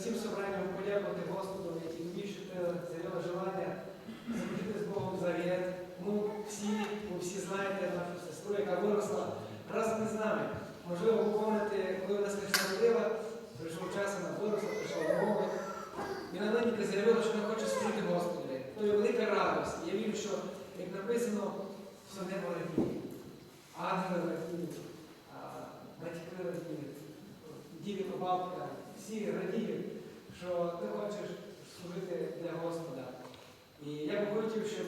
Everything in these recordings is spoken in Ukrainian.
всім собранням подякувати Господу і тобі, що желання заключити з Богом завет. Ми всі, ви всі знаєте нашу сестру, яка виросла разом із нами. Можливо, ви пам'ятаєте, коли вона родила, прийшов час, вона виросла, прийшла в молодь. І на нині заявила, що вона хоче служити Господу. То є велика радість. Я вірю, що, як написано, все небо радіє. Ангели радіють, батьки радіють, діти бабка, всі радіють, що ти хочеш служити для Господа. І я б хотів, щоб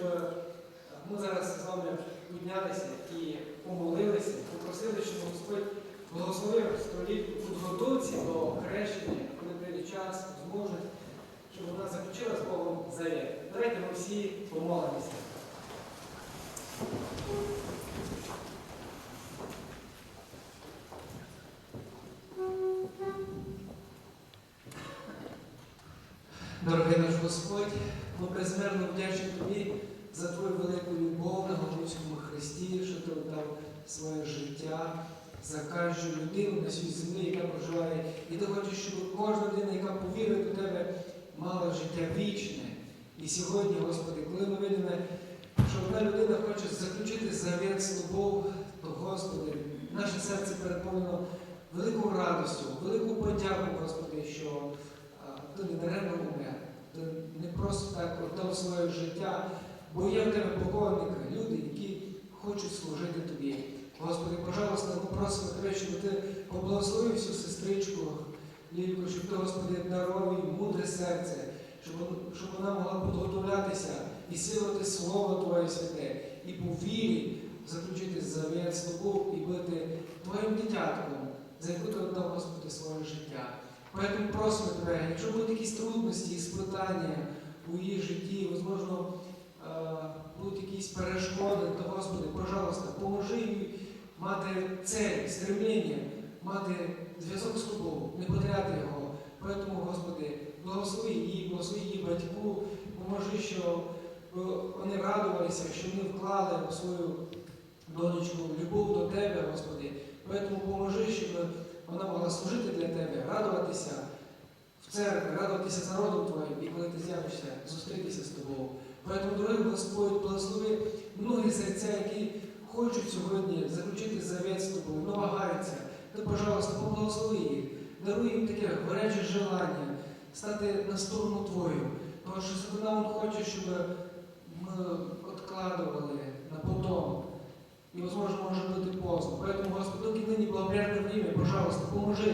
ми зараз з вами піднялися і помолилися, попросили, щоб Господь благословив столітку підготовці до хрещення, коли прийде час, зможе, щоб вона заключила з Богом завіт. Давайте ми всі помолимося. Дорогий наш Господь, ми безмерно вдячні Тобі за Твою велику любов на Голубському Христі, що Ти дав своє життя за кожну людину на цій землі, яка проживає. І ти хочеш, щоб кожна людина, яка повірує до Тебе, мала життя вічне. І сьогодні, Господи, коли ми видимо, що одна людина хоче заключити завет з тобою, то Господи, наше серце переповнено великою радістю, велику подяку, Господи, що ти не даремно умер, ти не просто віддав своє життя, бо є в тебе покойники, люди, які хочуть служити тобі. Господи, пожалуйста, ми просимо тебе, щоб ти поблагословив всю сестричку Лільку, щоб ти, Господи, дарував їй мудре серце, щоб, щоб вона могла підготовлятися і силити Слово Твоє святе, і по вірі заключити завет з і бути Твоїм дитятком, за яку ти віддав, Господи, своє життя. Поэтому просимо Тебе, якщо будуть якісь трудності і спитання у її житті, можливо, е, будуть якісь перешкоди, то, Господи, пожалуйста, поможи їй мати цель, стремлення, мати зв'язок з тобою, не потеряти його. Поэтому, Господи, благослови її, благослови її батьку, поможи, щоб вони радувалися, що вони вклали в свою донечку любов до Тебе, Господи. Поэтому поможи, щоб вона могла служити для Тебе, радуватися в церкві, радуватися народом Твоїм, і коли ти з'явишся, зустрітися з тобою. Поэтому, дорогий Господь, благослови многі серця, які хочуть сьогодні заключити завет з тобою, но вагаються. Ти, пожалуйста, поблагослови їх, даруй їм таке горяче желання стати на сторону Твою. Тому що сатана він хоче, щоб ми відкладували на потом. И, возможно, может быть и поздно. Поэтому, Господи, доки нині благоприятне время, пожалуйста, поможи,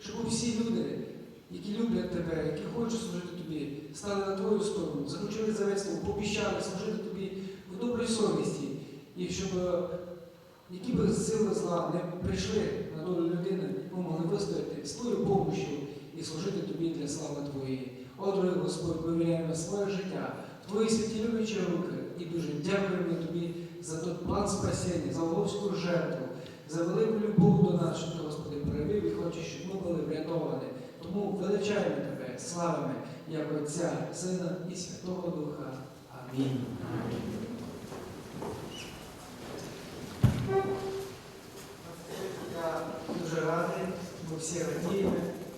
щоб всі люди, які люблять Тебе, які хочуть служити Тобі, стали на Твою сторону, заключили завет з пообіщали служити Тобі в добрій совісті. І щоб е, які б сили зла не прийшли на долю людини, ми могли вистояти з Твоєю помощю і служити Тобі для слави Твоєї. О, Господь, повіряємо своє життя, Твої святі люблячі руки і дуже дякуємо Тобі за той план спасіння, за Волговську жертву, за велику любов до нас, що ти, Господи, проявив і хочеш, щоб ми були врятовані. Тому Тебе, як Отця, Сина і Святого Духа. Амінь. Я дуже радий, ми всі радіємо,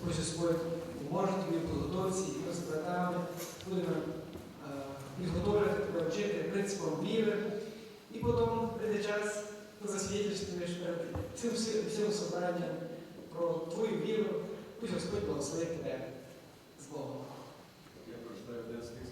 хоч Господь може тобі підготовці, і ми будемо е, підготовлювати тебе вчити принципом віри. І потім прийде час, засвідчиш цим всім собранням про твою віру. Пусть Господь благословить тебе. Слово. Я прочитаю один стих